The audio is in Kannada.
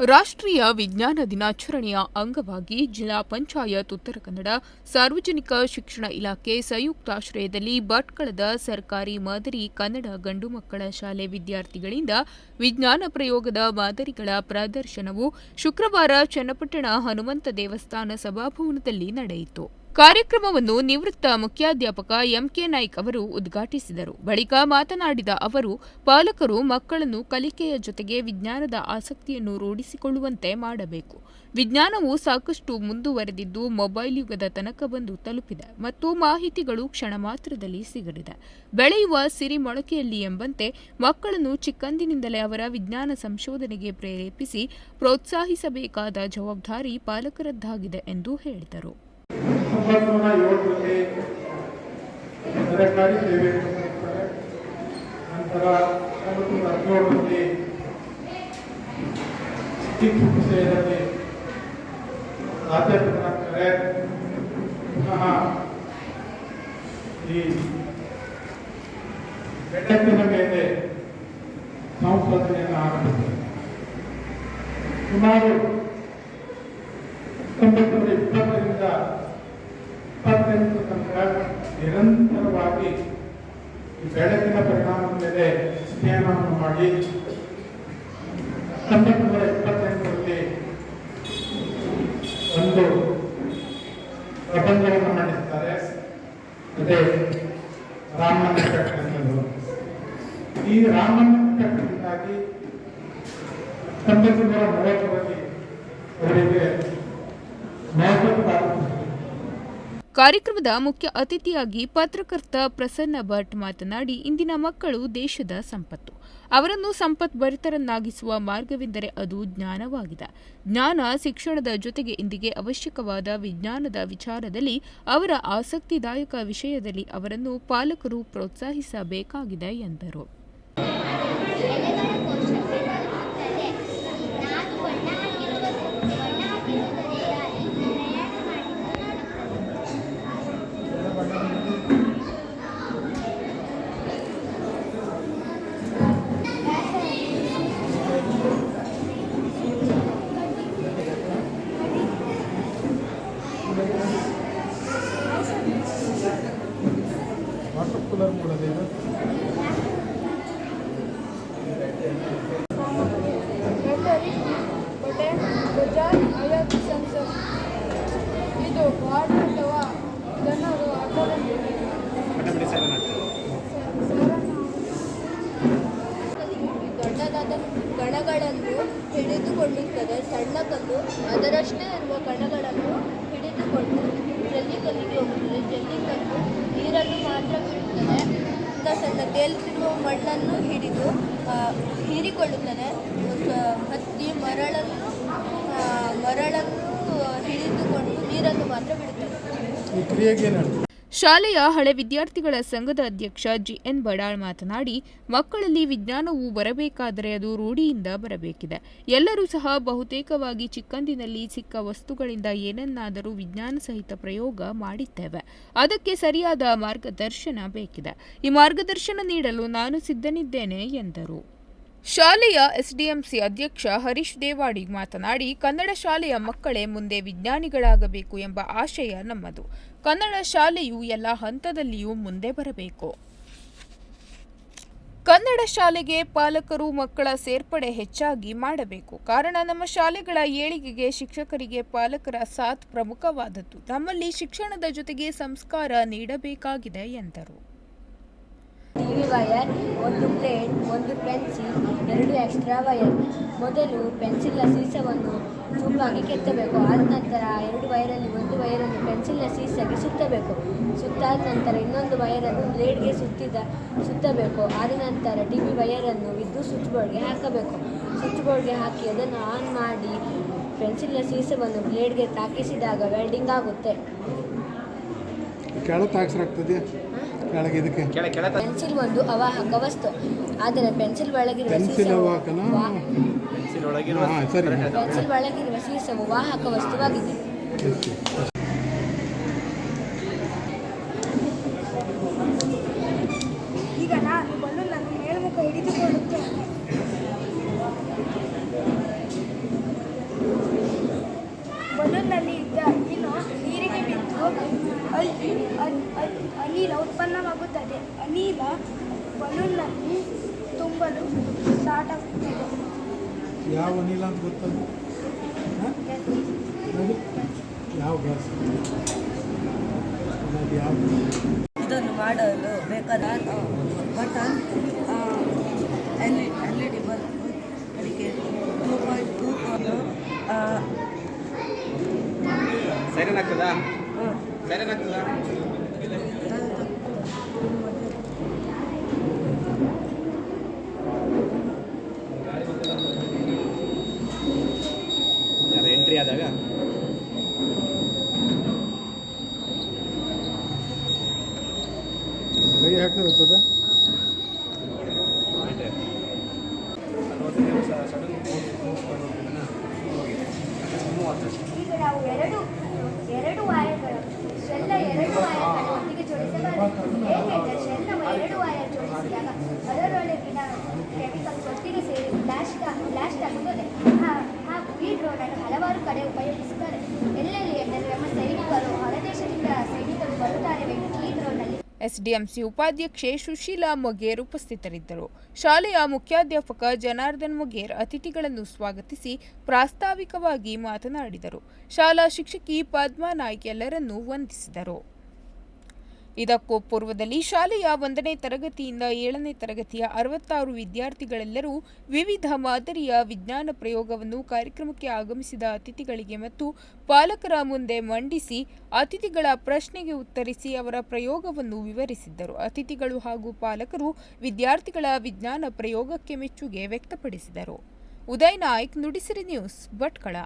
ರಾಷ್ಟ್ರೀಯ ವಿಜ್ಞಾನ ದಿನಾಚರಣೆಯ ಅಂಗವಾಗಿ ಜಿಲ್ಲಾ ಪಂಚಾಯತ್ ಉತ್ತರ ಕನ್ನಡ ಸಾರ್ವಜನಿಕ ಶಿಕ್ಷಣ ಇಲಾಖೆ ಸಂಯುಕ್ತಾಶ್ರಯದಲ್ಲಿ ಭಟ್ಕಳದ ಸರ್ಕಾರಿ ಮಾದರಿ ಕನ್ನಡ ಗಂಡು ಮಕ್ಕಳ ಶಾಲೆ ವಿದ್ಯಾರ್ಥಿಗಳಿಂದ ವಿಜ್ಞಾನ ಪ್ರಯೋಗದ ಮಾದರಿಗಳ ಪ್ರದರ್ಶನವು ಶುಕ್ರವಾರ ಚನ್ನಪಟ್ಟಣ ಹನುಮಂತ ದೇವಸ್ಥಾನ ಸಭಾಭವನದಲ್ಲಿ ನಡೆಯಿತು. ಕಾರ್ಯಕ್ರಮವನ್ನು ನಿವೃತ್ತ ಮುಖ್ಯಾಧ್ಯಾಪಕ ಎಂಕೆ ನಾಯ್ಕ್ ಅವರು ಉದ್ಘಾಟಿಸಿದರು. ಬಳಿಕ ಮಾತನಾಡಿದ ಅವರು, ಪಾಲಕರು ಮಕ್ಕಳನ್ನು ಕಲಿಕೆಯ ಜೊತೆಗೆ ವಿಜ್ಞಾನದ ಆಸಕ್ತಿಯನ್ನು ರೂಢಿಸಿಕೊಳ್ಳುವಂತೆ ಮಾಡಬೇಕು. ವಿಜ್ಞಾನವು ಸಾಕಷ್ಟು ಮುಂದುವರೆದಿದ್ದು ಮೊಬೈಲ್ ಯುಗದ ತನಕ ಬಂದು ತಲುಪಿದೆ ಮತ್ತು ಮಾಹಿತಿಗಳು ಕ್ಷಣ ಮಾತ್ರದಲ್ಲಿ ಸಿಗಲಿದೆ. ಬೆಳೆಯುವ ಸಿರಿ ಮೊಳಕೆಯಲ್ಲಿ ಎಂಬಂತೆ ಮಕ್ಕಳನ್ನು ಚಿಕ್ಕಂದಿನಿಂದಲೇ ಅವರ ವಿಜ್ಞಾನ ಸಂಶೋಧನೆಗೆ ಪ್ರೇರೇಪಿಸಿ ಪ್ರೋತ್ಸಾಹಿಸಬೇಕಾದ ಜವಾಬ್ದಾರಿ ಪಾಲಕರದ್ದಾಗಿದೆ ಎಂದು ಹೇಳಿದರು. ಒಂಬತ್ತು ಏಳರಲ್ಲಿ ಸರ್ಕಾರಿ ಸೇವೆ ಕೊಡ್ತಾರೆ ನಂತರ ಒಂಬತ್ತು ಹದಿನೇಳರಲ್ಲಿ ಚಿಕಿತ್ಸೆ ವಿಷಯದಲ್ಲಿ ಪ್ರಾಧ್ಯಾಪಕರಾಗ್ತಾರೆ ಪುನಃ ಈ ಬೆಳಕಿನ ಮೇಲೆ ಸಂಶೋಧನೆಯನ್ನು ಆರಂಭಿಸಿದ್ದಾರೆ ಸುಮಾರು ಹತ್ತೊಂಬತ್ತು ನೂರ ನಿರಂತರವಾಗಿ ಬೆಳಕಿನ ಪರಿಣಾಮದ ಮೇಲೆ ಅಧ್ಯಯನವನ್ನು ಮಾಡಿ ಹತ್ತೊಂಬತ್ತು ನೂರ ಇಪ್ಪತ್ತೆಂಟರಲ್ಲಿ ಒಂದು ಪ್ರಬಂಧವನ್ನು ಮಾಡಿರ್ತಾರೆ ಅದೇ ರಾಮನ ಎಫೆಕ್ಟ್ ಈ ರಾಮನ ಎಫೆಕ್ಟ್ನಿಂದಾಗಿ ಹತ್ತೊಂಬತ್ತು ನೂರ ಮೂವತ್ತರಲ್ಲಿ ಅವರಿಗೆ ಮಹತ್ವದ ಕಾರ್ಯಕ್ರಮದ ಮುಖ್ಯ ಅತಿಥಿಯಾಗಿ ಪತ್ರಕರ್ತ ಪ್ರಸನ್ನ ಭಟ್ ಮಾತನಾಡಿ, ಇಂದಿನ ಮಕ್ಕಳು ದೇಶದ ಸಂಪತ್ತು. ಅವರನ್ನು ಸಂಪತ್ಭರಿತರನ್ನಾಗಿಸುವ ಮಾರ್ಗವೆಂದರೆ ಅದು ಜ್ಞಾನವಾಗಿದೆ. ಜ್ಞಾನ ಶಿಕ್ಷಣದ ಜೊತೆಗೆ ಇಂದಿಗೆ ಅವಶ್ಯಕವಾದ ವಿಜ್ಞಾನದ ವಿಚಾರದಲ್ಲಿ ಅವರ ಆಸಕ್ತಿದಾಯಕ ವಿಷಯದಲ್ಲಿ ಅವರನ್ನು ಪಾಲಕರು ಪ್ರೋತ್ಸಾಹಿಸಬೇಕಾಗಿದೆ ಎಂದರು. ವಾಟರ್ ಕೂಲರ್ ಮಾಡೋದೇನು ಇದು. ಗಾಡಿ ಅಥವಾ ಅದರಲ್ಲಿ ದೊಡ್ಡದಾದ ಕಣಗಳನ್ನು ಹಿಡಿದುಕೊಳ್ಳುತ್ತದೆ ಸಣ್ಣ ಕಲ್ಲು ಅದರಷ್ಟೇ ಇರುವ ಕಣಗಳನ್ನು ಹಿಡಿದುಕೊಂಡು ಜಲ್ಲಿಕಲ್ಲಿಗೆ ಹೋಗುತ್ತದೆ ಜಲ್ಲಿಕಲ್ಲು ನೀರನ್ನು ಮಾತ್ರ ಬಿಡುತ್ತದೆ ಸಣ್ಣ ಸಣ್ಣ ತೇಲುತ್ತಿರುವ ಮಣ್ಣನ್ನು ಹಿಡಿದು ಹೀರಿಕೊಳ್ಳುತ್ತದೆ. ಹತ್ತಿ ಮರಳನ್ನು ಮರಳನ್ನು ಹಿಡಿದುಕೊಂಡು ನೀರನ್ನು ಮಾತ್ರ ಬಿಡುತ್ತದೆ. ಈ ಕ್ರಿಯೆಗೆ ಶಾಲೆಯ ಹಳೆ ವಿದ್ಯಾರ್ಥಿಗಳ ಸಂಘದ ಅಧ್ಯಕ್ಷ ಜಿಎನ್ ಬಡಾಳ್ ಮಾತನಾಡಿ, ಮಕ್ಕಳಲ್ಲಿ ವಿಜ್ಞಾನವು ಬರಬೇಕಾದರೆ ಅದು ರೂಢಿಯಿಂದ ಬರಬೇಕಿದೆ. ಎಲ್ಲರೂ ಸಹ ಬಹುತೇಕವಾಗಿ ಚಿಕ್ಕಂದಿನಲ್ಲಿ ಸಿಕ್ಕ ವಸ್ತುಗಳಿಂದ ಏನನ್ನಾದರೂ ವಿಜ್ಞಾನ ಸಹಿತ ಪ್ರಯೋಗ ಮಾಡಿದ್ದೇವೆ. ಅದಕ್ಕೆ ಸರಿಯಾದ ಮಾರ್ಗದರ್ಶನ ಬೇಕಿದೆ. ಈ ಮಾರ್ಗದರ್ಶನ ನೀಡಲು ನಾನು ಸಿದ್ಧನಿದ್ದೇನೆ, ಎಂದರು. ಶಾಲೆಯ ಎಸ್ಡಿಎಂಸಿ ಅಧ್ಯಕ್ಷ ಹರೀಶ್ ದೇವಾಡಿ ಮಾತನಾಡಿ, ಕನ್ನಡ ಶಾಲೆಯ ಮಕ್ಕಳೇ ಮುಂದೆ ವಿಜ್ಞಾನಿಗಳಾಗಬೇಕು ಎಂಬ ಆಶಯ ನಮ್ಮದು. ಕನ್ನಡ ಶಾಲೆಯು ಎಲ್ಲ ಹಂತದಲ್ಲಿಯೂ ಮುಂದೆ ಬರಬೇಕು. ಕನ್ನಡ ಶಾಲೆಗೆ ಪಾಲಕರು ಮಕ್ಕಳ ಸೇರ್ಪಡೆ ಹೆಚ್ಚಾಗಿ ಮಾಡಬೇಕು. ಕಾರಣ, ನಮ್ಮ ಶಾಲೆಗಳ ಏಳಿಗೆಗೆ ಶಿಕ್ಷಕರಿಗೆ ಪಾಲಕರ ಸಾಥ್ ಪ್ರಮುಖವಾದದ್ದು. ನಮ್ಮಲ್ಲಿ ಶಿಕ್ಷಣದ ಜೊತೆಗೆ ಸಂಸ್ಕಾರ ನೀಡಬೇಕಾಗಿದೆ ಎಂದರು. ಒಂದು ಪ್ಲೇಟ್ ಒಂದು ಪೆನ್ಸಿಲ್ ಎರಡು ಎಕ್ಸ್ಟ್ರಾ ವೈರ್. ಮೊದಲು ಪೆನ್ಸಿಲ್ನ ಸೀಸವನ್ನು ಚೂಪಾಗಿ ಕೆತ್ತಬೇಕು. ಆದ ನಂತರ ಎರಡು ವೈರಲ್ಲಿ ಒಂದು ವೈರನ್ನು ಪೆನ್ಸಿಲ್ನ ಸೀಸಾಗಿ ಸುತ್ತಬೇಕು. ಸುತ್ತಾದ ನಂತರ ಇನ್ನೊಂದು ವೈರನ್ನು ಬ್ಲೇಡ್ಗೆ ಸುತ್ತಿದ ಸುತ್ತಬೇಕು. ಆದ ನಂತರ ಟಿ ವಿ ವೈರನ್ನು ವಿದ್ಯುತ್ ಸ್ವಿಚ್ ಬೋರ್ಡ್ಗೆ ಹಾಕಬೇಕು. ಸ್ವಿಚ್ ಬೋರ್ಡ್ಗೆ ಹಾಕಿ ಅದನ್ನು ಆನ್ ಮಾಡಿ ಪೆನ್ಸಿಲ್ನ ಸೀಸವನ್ನು ಬ್ಲೇಡ್ಗೆ ತಾಕಿಸಿದಾಗ ವೆಲ್ಡಿಂಗ್ ಆಗುತ್ತೆ. ಕೆಳಗೆ ಇದಕ್ಕೆ? ಪೆನ್ಸಿಲ್ ಒಂದು ಅವಾಹಕ ವಸ್ತು. ಆದರೆ ಪೆನ್ಸಿಲ್ ಒಳಗಿರುವ ಪೆನ್ಸಿಲ್ ಅವಾಹಕನ? ಪೆನ್ಸಿಲ್ ಒಳಗಿರುವ ಸರಿ. ಪೆನ್ಸಿಲ್ ಒಳಗಿರುವ ಸೀಸವು ವಾಹಕ ವಸ್ತುವಾಗಿದೆ. ಈಗ ನಾನು ಬಲೂನ್ ನನ್ನ ಮೇಲ್ಮುಖ ಹಿಡಿದುಕೊಳ್ಳುತ್ತೇನೆ. ಬಲೂನ್ನಲ್ಲಿ ಇದ್ದ ಅನ್- ಅನಿಲ ಉತ್ಪನ್ನವಾಗುತ್ತದೆ. ಅನಿಲ ಬಲೂನ್ನಲ್ಲಿ ತುಂಬಲು ಸ್ಟಾರ್ಟ್ ಆಗುತ್ತದೆ. ಯಾವ ಅನಿಲ ಅಂತ ಗೊತ್ತಲ್ಲ ಯಾವ ಗ್ಯಾಸ್? ಇದನ್ನು ಮಾಡಲು ಬೇಕಾದ button L E L E D bulb ಅದಕ್ಕೆ ಟೂ ಪಾಯಿಂಟ್ ಟೂ ಸರಿ ಆಗ್ತದಾ? ಎಂಟ್ರಿ ಆದಾಗ? ಕೈ ಹಾಕಿದ್ರೆ ಹೋಗ್ತದ ಈಗ ನಾವು ಎರಡು ಎರಡು ವಾಯರ್ಗಳು ಎರಡು ವಾಯರ್ಗಳು ಒಟ್ಟಿಗೆ ಜೋಡಿಸಬಾರದು ಏಕೆಂದರೆ ಎಸ್ಡಿಎಂಸಿ ಉಪಾಧ್ಯಕ್ಷೆ ಸುಶೀಲಾ ಮೊಗೇರ್ ಉಪಸ್ಥಿತರಿದ್ದರು. ಶಾಲೆಯ ಮುಖ್ಯಾಧ್ಯಾಪಕ ಜನಾರ್ದನ್ ಮೊಗೇರ್ ಅತಿಥಿಗಳನ್ನು ಸ್ವಾಗತಿಸಿ ಪ್ರಾಸ್ತಾವಿಕವಾಗಿ ಮಾತನಾಡಿದರು. ಶಾಲಾ ಶಿಕ್ಷಕಿ ಪದ್ಮಾ ನಾಯ್ಕ್ ಎಲ್ಲರನ್ನೂ ವಂದಿಸಿದರು. ಇದಕ್ಕೂ ಪೂರ್ವದಲ್ಲಿ ಶಾಲೆಯ ಒಂದನೇ ತರಗತಿಯಿಂದ ಏಳನೇ ತರಗತಿಯ ಅರವತ್ತಾರು ವಿದ್ಯಾರ್ಥಿಗಳೆಲ್ಲರೂ ವಿವಿಧ ಮಾದರಿಯ ವಿಜ್ಞಾನ ಪ್ರಯೋಗವನ್ನು ಕಾರ್ಯಕ್ರಮಕ್ಕೆ ಆಗಮಿಸಿದ ಅತಿಥಿಗಳಿಗೆ ಮತ್ತು ಪಾಲಕರ ಮುಂದೆ ಮಂಡಿಸಿ ಅತಿಥಿಗಳ ಪ್ರಶ್ನೆಗೆ ಉತ್ತರಿಸಿ ಅವರ ಪ್ರಯೋಗವನ್ನು ವಿವರಿಸಿದ್ದರು. ಅತಿಥಿಗಳು ಹಾಗೂ ಪಾಲಕರು ವಿದ್ಯಾರ್ಥಿಗಳ ವಿಜ್ಞಾನ ಪ್ರಯೋಗಕ್ಕೆ ಮೆಚ್ಚುಗೆ ವ್ಯಕ್ತಪಡಿಸಿದರು. ಉದಯ್ ನಾಯ್ಕ್ ನುಡಿಸಿರಿ ನ್ಯೂಸ್ ಭಟ್ಕಳ.